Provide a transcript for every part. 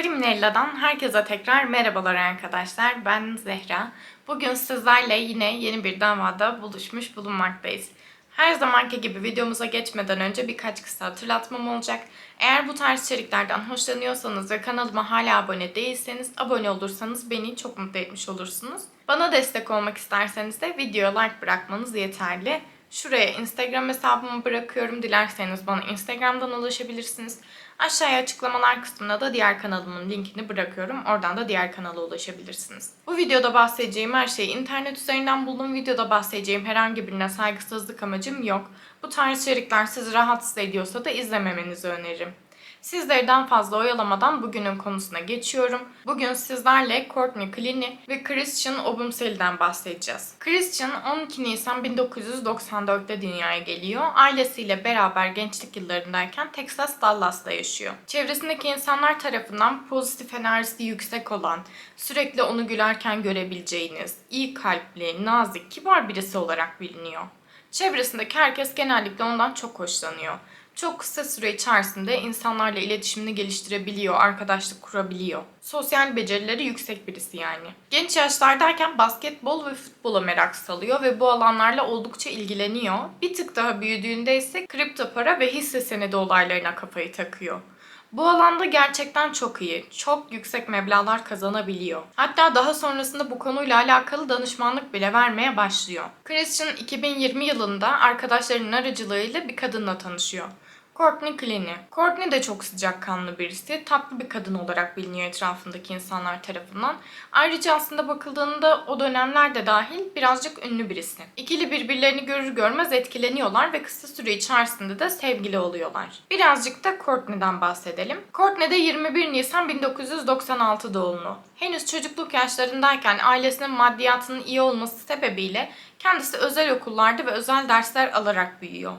Kriminella'dan herkese tekrar merhabalar arkadaşlar. Ben Zehra. Bugün sizlerle yine yeni bir davada buluşmuş bulunmaktayız. Her zamanki gibi videomuza geçmeden önce birkaç kısa hatırlatmam olacak. Eğer bu tarz içeriklerden hoşlanıyorsanız ve kanalıma hala abone değilseniz abone olursanız beni çok mutlu etmiş olursunuz. Bana destek olmak isterseniz de videoya like bırakmanız yeterli. Şuraya Instagram hesabımı bırakıyorum. Dilerseniz bana Instagram'dan ulaşabilirsiniz. Aşağıya açıklamalar kısmına da diğer kanalımın linkini bırakıyorum. Oradan da diğer kanala ulaşabilirsiniz. Bu videoda bahsedeceğim her şeyi internet üzerinden buldum. Videoda bahsedeceğim herhangi birine saygısızlık amacım yok. Bu tarz içerikler sizi rahatsız ediyorsa da izlememenizi öneririm. Sizleri daha fazla oyalamadan bugünün konusuna geçiyorum. Bugün sizlerle Courtney Cleany ve Christian Obumseli'den bahsedeceğiz. Christian 12 Nisan 1994'te dünyaya geliyor. Ailesiyle beraber gençlik yıllarındayken Texas Dallas'ta yaşıyor. Çevresindeki insanlar tarafından pozitif enerjisi yüksek olan, sürekli onu gülerken görebileceğiniz, iyi kalpli, nazik, kibar birisi olarak biliniyor. Çevresindeki herkes genellikle ondan çok hoşlanıyor çok kısa süre içerisinde insanlarla iletişimini geliştirebiliyor, arkadaşlık kurabiliyor. Sosyal becerileri yüksek birisi yani. Genç yaşlardayken basketbol ve futbola merak salıyor ve bu alanlarla oldukça ilgileniyor. Bir tık daha büyüdüğünde ise kripto para ve hisse senedi olaylarına kafayı takıyor. Bu alanda gerçekten çok iyi. Çok yüksek meblağlar kazanabiliyor. Hatta daha sonrasında bu konuyla alakalı danışmanlık bile vermeye başlıyor. Christian 2020 yılında arkadaşlarının aracılığıyla bir kadınla tanışıyor. Courtney Cleany. Courtney de çok sıcakkanlı birisi. Tatlı bir kadın olarak biliniyor etrafındaki insanlar tarafından. Ayrıca aslında bakıldığında o dönemlerde dahil birazcık ünlü birisi. İkili birbirlerini görür görmez etkileniyorlar ve kısa süre içerisinde de sevgili oluyorlar. Birazcık da Courtney'den bahsedelim. Courtney de 21 Nisan 1996 doğumlu. Henüz çocukluk yaşlarındayken ailesinin maddiyatının iyi olması sebebiyle kendisi özel okullarda ve özel dersler alarak büyüyor.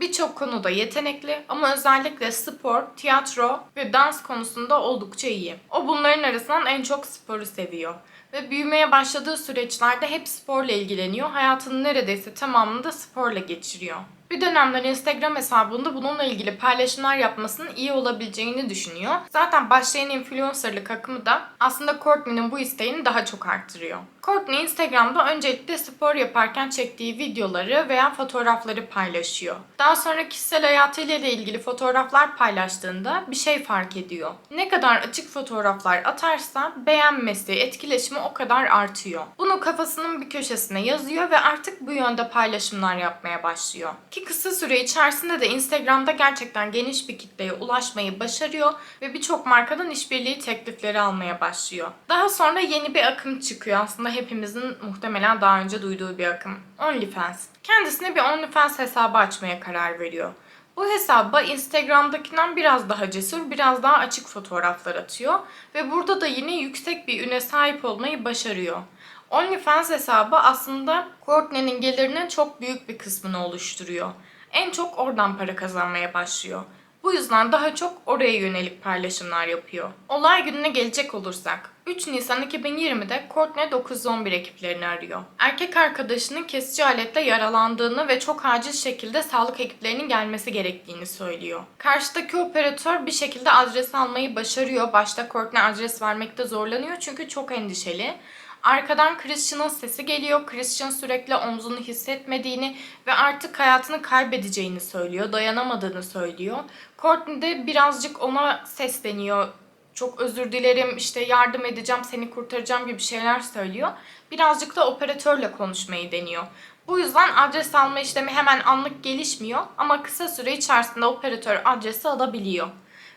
Birçok konuda yetenekli ama özellikle spor, tiyatro ve dans konusunda oldukça iyi. O bunların arasından en çok sporu seviyor ve büyümeye başladığı süreçlerde hep sporla ilgileniyor. Hayatının neredeyse tamamını da sporla geçiriyor. Bir dönemler Instagram hesabında bununla ilgili paylaşımlar yapmasının iyi olabileceğini düşünüyor. Zaten başlayan influencerlık akımı da aslında Courtney'nin bu isteğini daha çok arttırıyor. Courtney Instagram'da öncelikle spor yaparken çektiği videoları veya fotoğrafları paylaşıyor. Daha sonra kişisel hayatıyla ile ilgili fotoğraflar paylaştığında bir şey fark ediyor. Ne kadar açık fotoğraflar atarsa beğenmesi, etkileşimi o kadar artıyor. Bunu kafasının bir köşesine yazıyor ve artık bu yönde paylaşımlar yapmaya başlıyor. Ki kısa süre içerisinde de Instagram'da gerçekten geniş bir kitleye ulaşmayı başarıyor ve birçok markadan işbirliği teklifleri almaya başlıyor. Daha sonra yeni bir akım çıkıyor aslında hepimizin muhtemelen daha önce duyduğu bir akım. OnlyFans. Kendisine bir OnlyFans hesabı açmaya karar veriyor. Bu hesaba Instagram'dakinden biraz daha cesur, biraz daha açık fotoğraflar atıyor ve burada da yine yüksek bir üne sahip olmayı başarıyor. OnlyFans hesabı aslında Courtney'nin gelirinin çok büyük bir kısmını oluşturuyor. En çok oradan para kazanmaya başlıyor. Bu yüzden daha çok oraya yönelik paylaşımlar yapıyor. Olay gününe gelecek olursak, 3 Nisan 2020'de Courtney 911 ekiplerini arıyor. Erkek arkadaşının kesici aletle yaralandığını ve çok acil şekilde sağlık ekiplerinin gelmesi gerektiğini söylüyor. Karşıdaki operatör bir şekilde adres almayı başarıyor. Başta Courtney adres vermekte zorlanıyor çünkü çok endişeli. Arkadan Christian'ın sesi geliyor. Christian sürekli omzunu hissetmediğini ve artık hayatını kaybedeceğini söylüyor. Dayanamadığını söylüyor. Courtney de birazcık ona sesleniyor. Çok özür dilerim, işte yardım edeceğim, seni kurtaracağım gibi şeyler söylüyor. Birazcık da operatörle konuşmayı deniyor. Bu yüzden adres alma işlemi hemen anlık gelişmiyor ama kısa süre içerisinde operatör adresi alabiliyor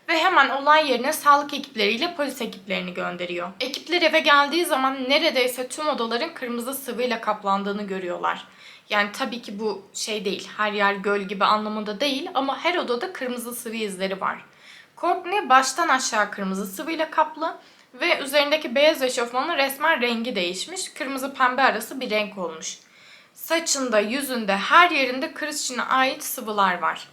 ve hemen olay yerine sağlık ekipleriyle polis ekiplerini gönderiyor. Ekipler eve geldiği zaman neredeyse tüm odaların kırmızı sıvıyla kaplandığını görüyorlar. Yani tabii ki bu şey değil, her yer göl gibi anlamında değil ama her odada kırmızı sıvı izleri var. Courtney baştan aşağı kırmızı sıvıyla kaplı ve üzerindeki beyaz eşofmanın resmen rengi değişmiş, kırmızı pembe arası bir renk olmuş. Saçında, yüzünde, her yerinde Christian'a ait sıvılar var.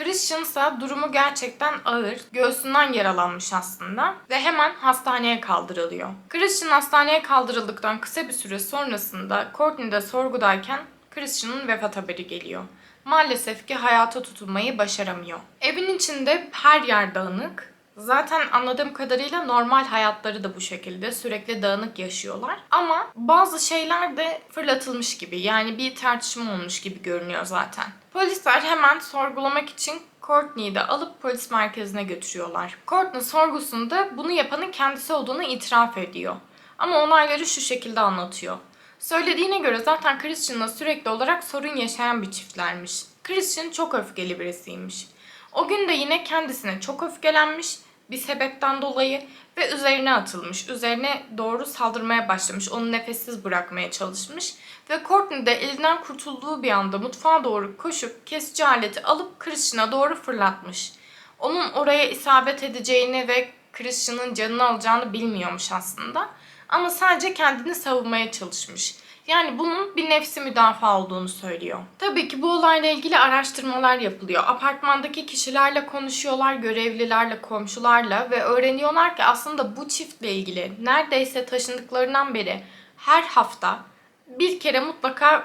Christian ise durumu gerçekten ağır. Göğsünden yaralanmış aslında ve hemen hastaneye kaldırılıyor. Christian hastaneye kaldırıldıktan kısa bir süre sonrasında Courtney'de sorgudayken Christian'ın vefat haberi geliyor. Maalesef ki hayata tutunmayı başaramıyor. Evin içinde her yer dağınık. Zaten anladığım kadarıyla normal hayatları da bu şekilde. Sürekli dağınık yaşıyorlar. Ama bazı şeyler de fırlatılmış gibi. Yani bir tartışma olmuş gibi görünüyor zaten. Polisler hemen sorgulamak için Courtney'i de alıp polis merkezine götürüyorlar. Courtney sorgusunda bunu yapanın kendisi olduğunu itiraf ediyor. Ama olayları şu şekilde anlatıyor. Söylediğine göre zaten Christian'la sürekli olarak sorun yaşayan bir çiftlermiş. Christian çok öfkeli birisiymiş. O gün de yine kendisine çok öfkelenmiş bir sebepten dolayı ve üzerine atılmış. Üzerine doğru saldırmaya başlamış. Onu nefessiz bırakmaya çalışmış. Ve Courtney de elinden kurtulduğu bir anda mutfağa doğru koşup kesici aleti alıp Christian'a doğru fırlatmış. Onun oraya isabet edeceğini ve Christian'ın canını alacağını bilmiyormuş aslında. Ama sadece kendini savunmaya çalışmış. Yani bunun bir nefsi müdafaa olduğunu söylüyor. Tabii ki bu olayla ilgili araştırmalar yapılıyor. Apartmandaki kişilerle konuşuyorlar, görevlilerle, komşularla ve öğreniyorlar ki aslında bu çiftle ilgili neredeyse taşındıklarından beri her hafta bir kere mutlaka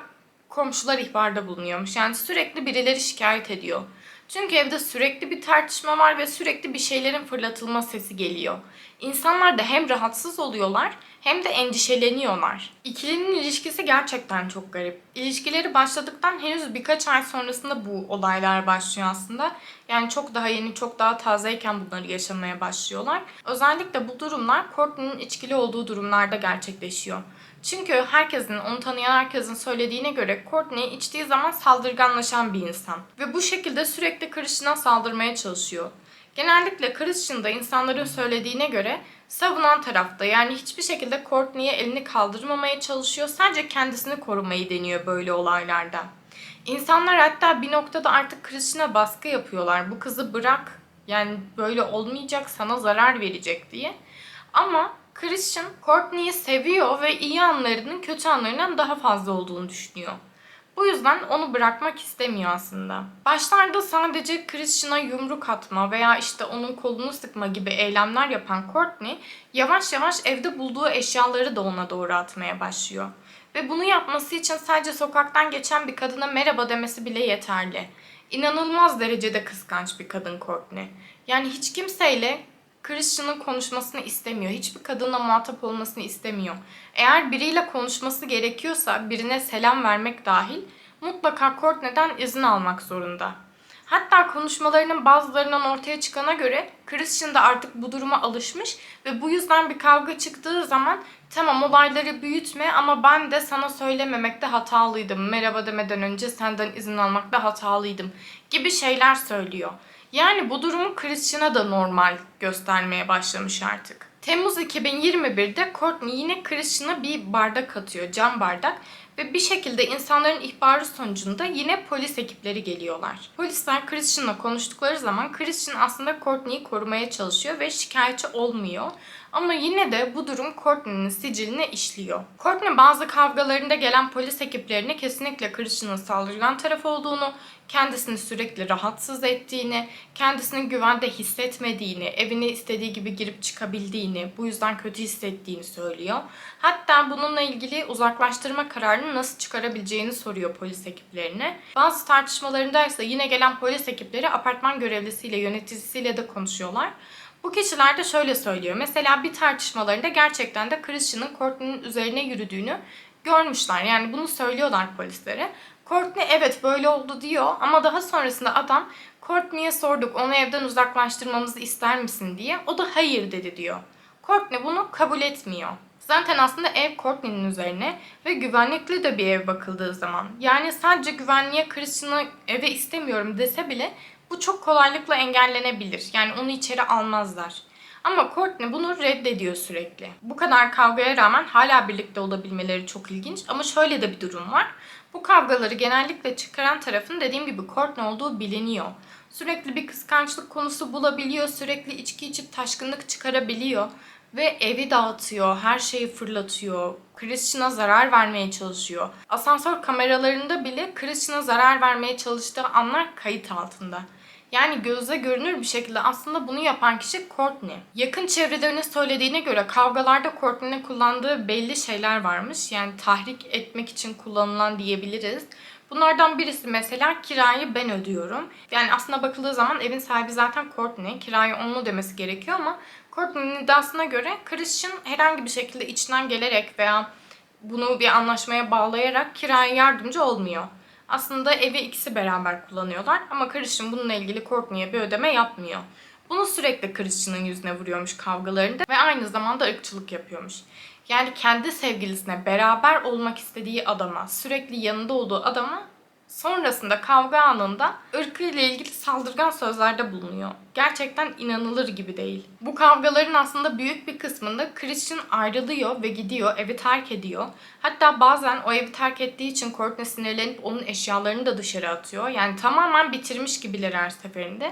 komşular ihbarda bulunuyormuş. Yani sürekli birileri şikayet ediyor. Çünkü evde sürekli bir tartışma var ve sürekli bir şeylerin fırlatılma sesi geliyor. İnsanlar da hem rahatsız oluyorlar hem de endişeleniyorlar. İkilinin ilişkisi gerçekten çok garip. İlişkileri başladıktan henüz birkaç ay sonrasında bu olaylar başlıyor aslında. Yani çok daha yeni, çok daha tazeyken bunları yaşamaya başlıyorlar. Özellikle bu durumlar Courtney'nin içkili olduğu durumlarda gerçekleşiyor. Çünkü herkesin, onu tanıyan herkesin söylediğine göre Courtney içtiği zaman saldırganlaşan bir insan. Ve bu şekilde sürekli Christian'a saldırmaya çalışıyor. Genellikle Christian da insanların söylediğine göre savunan tarafta. Yani hiçbir şekilde Courtney'e elini kaldırmamaya çalışıyor. Sadece kendisini korumayı deniyor böyle olaylarda. İnsanlar hatta bir noktada artık Christian'a baskı yapıyorlar. Bu kızı bırak. Yani böyle olmayacak, sana zarar verecek diye. Ama Christian Courtney'i seviyor ve iyi anlarının kötü anlarından daha fazla olduğunu düşünüyor. Bu yüzden onu bırakmak istemiyor aslında. Başlarda sadece Christian'a yumruk atma veya işte onun kolunu sıkma gibi eylemler yapan Courtney yavaş yavaş evde bulduğu eşyaları da ona doğru atmaya başlıyor. Ve bunu yapması için sadece sokaktan geçen bir kadına merhaba demesi bile yeterli. İnanılmaz derecede kıskanç bir kadın Courtney. Yani hiç kimseyle Christian'ın konuşmasını istemiyor. Hiçbir kadınla muhatap olmasını istemiyor. Eğer biriyle konuşması gerekiyorsa birine selam vermek dahil mutlaka Courtney'den izin almak zorunda. Hatta konuşmalarının bazılarından ortaya çıkana göre Christian da artık bu duruma alışmış ve bu yüzden bir kavga çıktığı zaman tamam olayları büyütme ama ben de sana söylememekte hatalıydım. Merhaba demeden önce senden izin almakta hatalıydım gibi şeyler söylüyor. Yani bu durumu Christian'a da normal göstermeye başlamış artık. Temmuz 2021'de Courtney yine Christian'a bir bardak atıyor, cam bardak ve bir şekilde insanların ihbarı sonucunda yine polis ekipleri geliyorlar. Polisler Christian'la konuştukları zaman Christian aslında Courtney'i korumaya çalışıyor ve şikayetçi olmuyor. Ama yine de bu durum Courtney'nin siciline işliyor. Courtney bazı kavgalarında gelen polis ekiplerine kesinlikle Christian'ın saldırgan taraf olduğunu, kendisini sürekli rahatsız ettiğini, kendisini güvende hissetmediğini, evine istediği gibi girip çıkabildiğini, bu yüzden kötü hissettiğini söylüyor. Hatta bununla ilgili uzaklaştırma kararını nasıl çıkarabileceğini soruyor polis ekiplerine. Bazı tartışmalarında ise yine gelen polis ekipleri apartman görevlisiyle, yöneticisiyle de konuşuyorlar. Bu kişiler de şöyle söylüyor. Mesela bir tartışmalarında gerçekten de Christian'ın Courtney'nin üzerine yürüdüğünü görmüşler. Yani bunu söylüyorlar polislere. Courtney evet böyle oldu diyor ama daha sonrasında adam Courtney'e sorduk onu evden uzaklaştırmamızı ister misin diye. O da hayır dedi diyor. Courtney bunu kabul etmiyor. Zaten aslında ev Courtney'nin üzerine ve güvenlikli de bir ev bakıldığı zaman. Yani sadece güvenliğe Christian'ı eve istemiyorum dese bile bu çok kolaylıkla engellenebilir. Yani onu içeri almazlar. Ama Courtney bunu reddediyor sürekli. Bu kadar kavgaya rağmen hala birlikte olabilmeleri çok ilginç. Ama şöyle de bir durum var. Bu kavgaları genellikle çıkaran tarafın dediğim gibi Courtney olduğu biliniyor. Sürekli bir kıskançlık konusu bulabiliyor, sürekli içki içip taşkınlık çıkarabiliyor ve evi dağıtıyor, her şeyi fırlatıyor. Christian'a zarar vermeye çalışıyor. Asansör kameralarında bile Christian'a zarar vermeye çalıştığı anlar kayıt altında. Yani gözle görünür bir şekilde aslında bunu yapan kişi Courtney. Yakın çevrelerine söylediğine göre kavgalarda Courtney'nin kullandığı belli şeyler varmış. Yani tahrik etmek için kullanılan diyebiliriz. Bunlardan birisi mesela kirayı ben ödüyorum. Yani aslında bakıldığı zaman evin sahibi zaten Courtney. Kirayı onun ödemesi gerekiyor ama Courtney'nin iddiasına göre Christian herhangi bir şekilde içinden gelerek veya bunu bir anlaşmaya bağlayarak kiraya yardımcı olmuyor. Aslında evi ikisi beraber kullanıyorlar ama Christian bununla ilgili Courtney'e bir ödeme yapmıyor. Bunu sürekli Christian'ın yüzüne vuruyormuş kavgalarında ve aynı zamanda ırkçılık yapıyormuş. Yani kendi sevgilisine beraber olmak istediği adama, sürekli yanında olduğu adama sonrasında kavga anında ırkıyla ilgili saldırgan sözlerde bulunuyor. Gerçekten inanılır gibi değil. Bu kavgaların aslında büyük bir kısmında Christian ayrılıyor ve gidiyor, evi terk ediyor. Hatta bazen o evi terk ettiği için Courtney sinirlenip onun eşyalarını da dışarı atıyor. Yani tamamen bitirmiş gibiler her seferinde.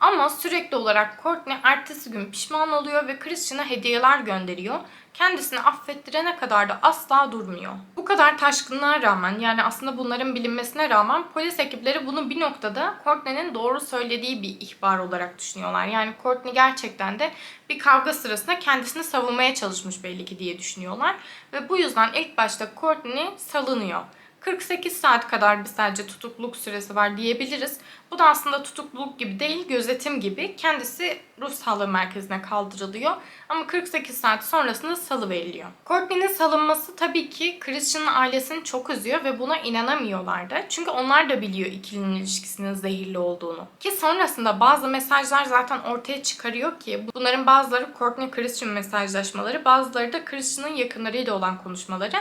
Ama sürekli olarak Courtney ertesi gün pişman oluyor ve Christian'a hediyeler gönderiyor. Kendisini affettirene kadar da asla durmuyor. Bu kadar taşkınlığa rağmen yani aslında bunların bilinmesine rağmen polis ekipleri bunu bir noktada Courtney'nin doğru söylediği bir ihbar olarak düşünüyorlar. Yani Courtney gerçekten de bir kavga sırasında kendisini savunmaya çalışmış belli ki diye düşünüyorlar. Ve bu yüzden ilk başta Courtney salınıyor. 48 saat kadar bir sadece tutukluluk süresi var diyebiliriz. Bu da aslında tutukluluk gibi değil, gözetim gibi. Kendisi ruh sağlığı merkezine kaldırılıyor. Ama 48 saat sonrasında salı veriliyor. Courtney'nin salınması tabii ki Christian'ın ailesini çok üzüyor ve buna inanamıyorlar da. Çünkü onlar da biliyor ikilinin ilişkisinin zehirli olduğunu. Ki sonrasında bazı mesajlar zaten ortaya çıkarıyor ki bunların bazıları Courtney-Christian mesajlaşmaları, bazıları da Christian'ın yakınlarıyla olan konuşmaları.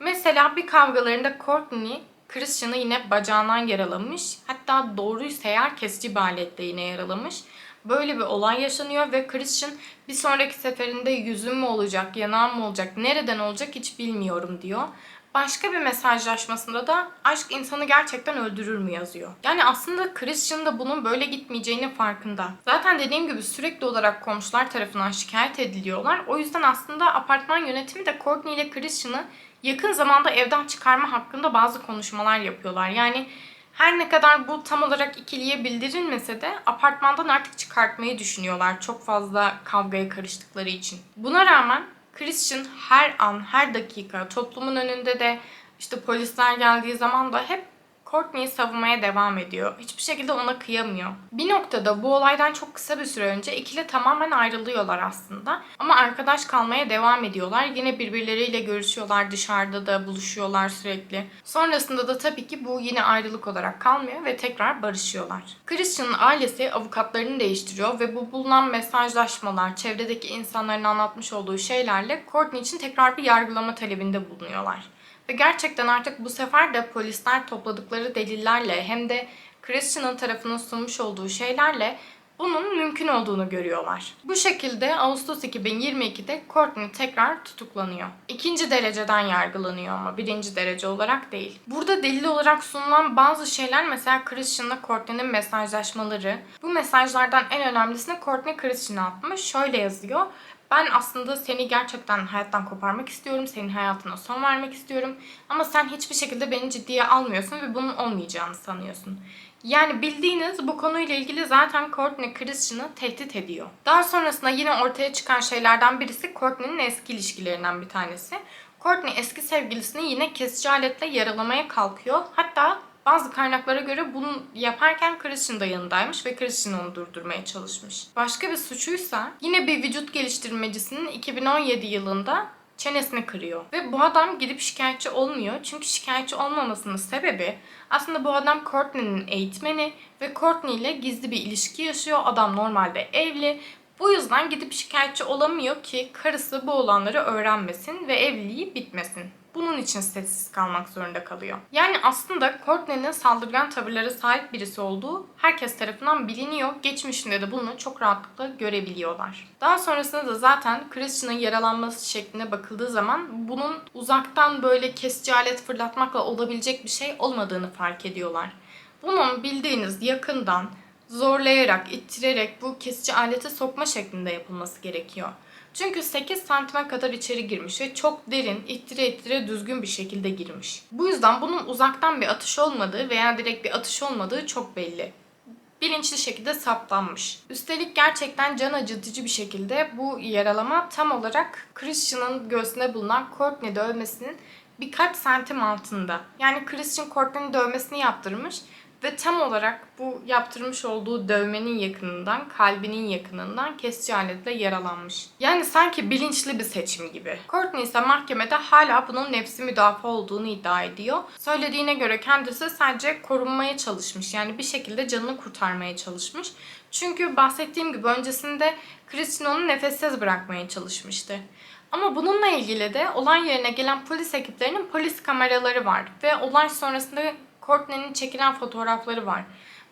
Mesela bir kavgalarında Courtney Christian'ı yine bacağından yaralamış. Hatta doğruysa eğer kesici bir aletle yine yaralamış. Böyle bir olay yaşanıyor ve Christian bir sonraki seferinde yüzüm mü olacak, yanağım mı olacak, nereden olacak hiç bilmiyorum diyor. Başka bir mesajlaşmasında da aşk insanı gerçekten öldürür mü yazıyor. Yani aslında Christian da bunun böyle gitmeyeceğinin farkında. Zaten dediğim gibi sürekli olarak komşular tarafından şikayet ediliyorlar. O yüzden aslında apartman yönetimi de Courtney ile Christian'ı yakın zamanda evden çıkarma hakkında bazı konuşmalar yapıyorlar. Yani her ne kadar bu tam olarak ikiliye bildirilmese de apartmandan artık çıkartmayı düşünüyorlar çok fazla kavgaya karıştıkları için. Buna rağmen Christian her an, her dakika toplumun önünde de işte polisler geldiği zaman da hep Courtney'i savunmaya devam ediyor. Hiçbir şekilde ona kıyamıyor. Bir noktada bu olaydan çok kısa bir süre önce ikili tamamen ayrılıyorlar aslında. Ama arkadaş kalmaya devam ediyorlar. Yine birbirleriyle görüşüyorlar dışarıda da buluşuyorlar sürekli. Sonrasında da tabii ki bu yine ayrılık olarak kalmıyor ve tekrar barışıyorlar. Christian'ın ailesi avukatlarını değiştiriyor ve bu bulunan mesajlaşmalar, çevredeki insanların anlatmış olduğu şeylerle Courtney için tekrar bir yargılama talebinde bulunuyorlar. Ve gerçekten artık bu sefer de polisler topladıkları delillerle hem de Christian'ın tarafının sunmuş olduğu şeylerle bunun mümkün olduğunu görüyorlar. Bu şekilde Ağustos 2022'de Courtney tekrar tutuklanıyor. İkinci dereceden yargılanıyor ama birinci derece olarak değil. Burada delil olarak sunulan bazı şeyler mesela Christian'la Courtney'nin mesajlaşmaları. Bu mesajlardan en önemlisini Courtney Christian'a atmış. Şöyle yazıyor. Ben aslında seni gerçekten hayattan koparmak istiyorum. Senin hayatına son vermek istiyorum. Ama sen hiçbir şekilde beni ciddiye almıyorsun ve bunun olmayacağını sanıyorsun. Yani bildiğiniz bu konuyla ilgili zaten Courtney Christian'ı tehdit ediyor. Daha sonrasında yine ortaya çıkan şeylerden birisi Courtney'nin eski ilişkilerinden bir tanesi. Courtney eski sevgilisini yine kesici aletle yaralamaya kalkıyor. Hatta bazı kaynaklara göre bunu yaparken Christian da yanındaymış ve Christian onu durdurmaya çalışmış. Başka bir suçuysa yine bir vücut geliştirmecisinin 2017 yılında çenesini kırıyor. Ve bu adam gidip şikayetçi olmuyor. Çünkü şikayetçi olmamasının sebebi aslında bu adam Courtney'nin eğitmeni ve Courtney ile gizli bir ilişki yaşıyor. Adam normalde evli. Bu yüzden gidip şikayetçi olamıyor ki karısı bu olanları öğrenmesin ve evliliği bitmesin. Bunun için sessiz kalmak zorunda kalıyor. Yani aslında Courtney'nin saldırgan tavırları sahip birisi olduğu herkes tarafından biliniyor. Geçmişinde de bunu çok rahatlıkla görebiliyorlar. Daha sonrasında da zaten Christian'ın yaralanması şekline bakıldığı zaman bunun uzaktan böyle kesici alet fırlatmakla olabilecek bir şey olmadığını fark ediyorlar. Bunun bildiğiniz yakından zorlayarak, ittirerek bu kesici aleti sokma şeklinde yapılması gerekiyor. Çünkü 8 santime kadar içeri girmiş ve çok derin, ittire ittire düzgün bir şekilde girmiş. Bu yüzden bunun uzaktan bir atış olmadığı veya direkt bir atış olmadığı çok belli. Bilinçli şekilde saptanmış. Üstelik gerçekten can acıtıcı bir şekilde bu yaralama tam olarak Christian'ın göğsünde bulunan Courtney dövmesinin birkaç santim altında. Yani Christian Courtney'nin dövmesini yaptırmış ve tam olarak bu yaptırmış olduğu dövmenin yakınından, kalbinin yakınından kesici aletle yaralanmış. Yani sanki bilinçli bir seçim gibi. Courtney ise mahkemede hala bunun nefsi müdafaa olduğunu iddia ediyor. Söylediğine göre kendisi sadece korunmaya çalışmış. Yani bir şekilde canını kurtarmaya çalışmış. Çünkü bahsettiğim gibi öncesinde Christian onu nefessiz bırakmaya çalışmıştı. Ama bununla ilgili de olay yerine gelen polis ekiplerinin polis kameraları var ve olay sonrasında Courtney'nin çekilen fotoğrafları var.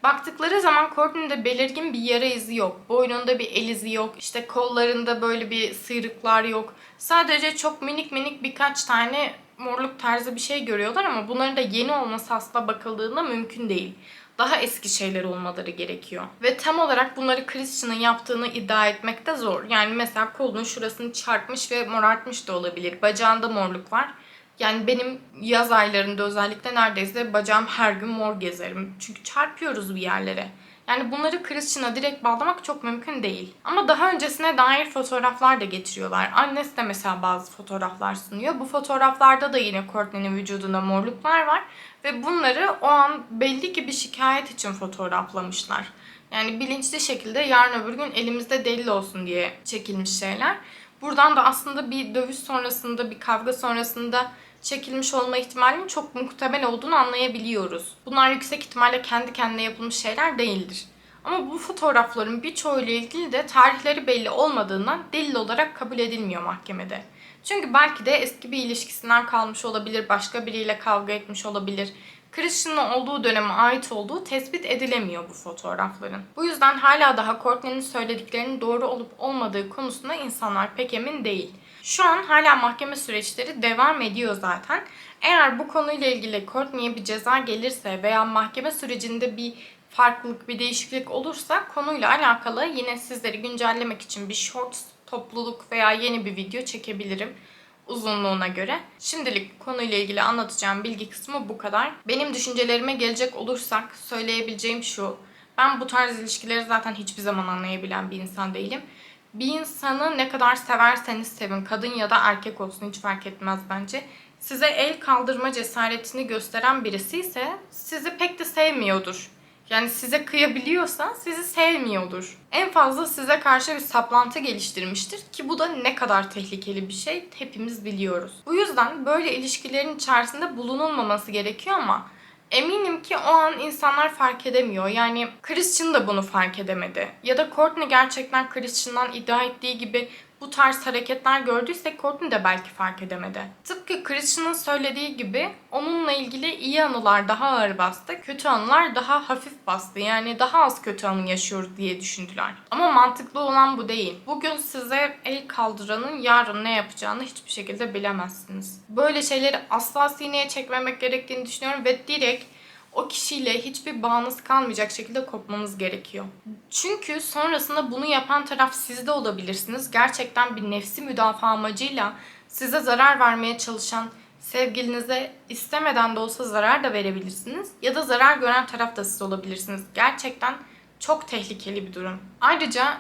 Baktıkları zaman Courtney'de belirgin bir yara izi yok. Boynunda bir el izi yok. İşte kollarında böyle bir sıyrıklar yok. Sadece çok minik minik birkaç tane morluk tarzı bir şey görüyorlar ama bunların da yeni olması aslında bakıldığında mümkün değil. Daha eski şeyler olmaları gerekiyor. Ve tam olarak bunları Christian'ın yaptığını iddia etmek de zor. Yani mesela kolunun şurasını çarpmış ve morartmış da olabilir. Bacağında morluk var. Yani benim yaz aylarında özellikle neredeyse bacağım her gün mor gezerim. Çünkü çarpıyoruz bir yerlere. Yani bunları Christian'a direkt bağlamak çok mümkün değil. Ama daha öncesine dair fotoğraflar da getiriyorlar. Annesi de mesela bazı fotoğraflar sunuyor. Bu fotoğraflarda da yine Courtney'nin vücudunda morluklar var. Ve bunları o an belli ki bir şikayet için fotoğraflamışlar. Yani bilinçli şekilde yarın öbür gün elimizde delil olsun diye çekilmiş şeyler. Buradan da aslında bir dövüş sonrasında, bir kavga sonrasında çekilmiş olma ihtimalinin çok muhtemel olduğunu anlayabiliyoruz. Bunlar yüksek ihtimalle kendi kendine yapılmış şeyler değildir. Ama bu fotoğrafların birçoğuyla ilgili de tarihleri belli olmadığından delil olarak kabul edilmiyor mahkemede. Çünkü belki de eski bir ilişkisinden kalmış olabilir, başka biriyle kavga etmiş olabilir. Christian'ın olduğu döneme ait olduğu tespit edilemiyor bu fotoğrafların. Bu yüzden hala daha Courtney'nin söylediklerinin doğru olup olmadığı konusunda insanlar pek emin değil. Şu an hala mahkeme süreçleri devam ediyor zaten. Eğer bu konuyla ilgili Courtney'e bir ceza gelirse veya mahkeme sürecinde bir farklılık, bir değişiklik olursa konuyla alakalı yine sizleri güncellemek için bir shorts topluluk veya yeni bir video çekebilirim uzunluğuna göre. Şimdilik konuyla ilgili anlatacağım bilgi kısmı bu kadar. Benim düşüncelerime gelecek olursak söyleyebileceğim şu. Ben bu tarz ilişkileri zaten hiçbir zaman anlayabilen bir insan değilim. Bir insanı ne kadar severseniz sevin, kadın ya da erkek olsun hiç fark etmez bence. Size el kaldırma cesaretini gösteren birisi ise sizi pek de sevmiyordur. Yani size kıyabiliyorsa sizi sevmiyordur. En fazla size karşı bir saplantı geliştirmiştir ki bu da ne kadar tehlikeli bir şey hepimiz biliyoruz. Bu yüzden böyle ilişkilerin içerisinde bulunulmaması gerekiyor ama Eminim ki o an insanlar fark edemiyor. Yani Christian da bunu fark edemedi. Ya da Courtney gerçekten Christian'dan iddia ettiği gibi bu tarz hareketler gördüyse Courtney de belki fark edemedi. Tıpkı Christian'ın söylediği gibi onunla ilgili iyi anılar daha ağır bastı, kötü anılar daha hafif bastı. Yani daha az kötü anı yaşıyoruz diye düşündüler. Ama mantıklı olan bu değil. Bugün size el kaldıranın yarın ne yapacağını hiçbir şekilde bilemezsiniz. Böyle şeyleri asla sineye çekmemek gerektiğini düşünüyorum ve direkt o kişiyle hiçbir bağınız kalmayacak şekilde kopmanız gerekiyor. Çünkü sonrasında bunu yapan taraf siz de olabilirsiniz. Gerçekten bir nefsi müdafaa amacıyla size zarar vermeye çalışan sevgilinize istemeden de olsa zarar da verebilirsiniz. Ya da zarar gören taraf da siz olabilirsiniz. Gerçekten çok tehlikeli bir durum. Ayrıca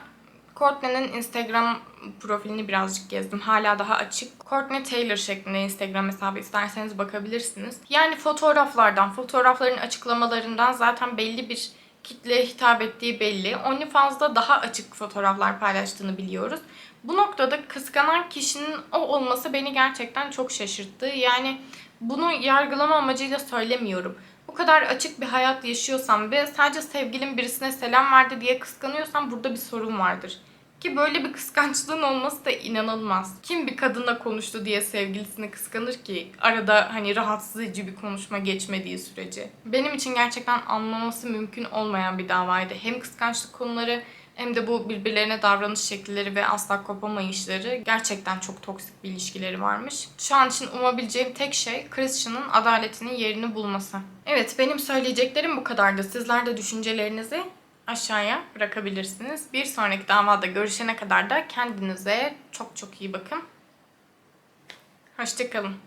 Courtney'nin Instagram profilini birazcık gezdim. Hala daha açık. Courtney Taylor şeklinde Instagram hesabı isterseniz bakabilirsiniz. Yani fotoğraflardan, fotoğrafların açıklamalarından zaten belli bir kitleye hitap ettiği belli. OnlyFans'da daha açık fotoğraflar paylaştığını biliyoruz. Bu noktada kıskanan kişinin o olması beni gerçekten çok şaşırttı. Yani bunu yargılama amacıyla söylemiyorum. Kadar açık bir hayat yaşıyorsam ve sadece sevgilim birisine selam verdi diye kıskanıyorsam burada bir sorun vardır. Ki böyle bir kıskançlığın olması da inanılmaz. Kim bir kadınla konuştu diye sevgilisini kıskanır ki arada hani rahatsız edici bir konuşma geçmediği sürece. Benim için gerçekten anlaması mümkün olmayan bir davaydı. Hem kıskançlık konuları hem de bu birbirlerine davranış şekilleri ve asla kopamayışları gerçekten çok toksik bir ilişkileri varmış. Şu an için umabileceğim tek şey Christian'ın adaletinin yerini bulması. Evet benim söyleyeceklerim bu kadardı. Sizler de düşüncelerinizi aşağıya bırakabilirsiniz. Bir sonraki davada görüşene kadar da kendinize çok çok iyi bakın. Hoşçakalın.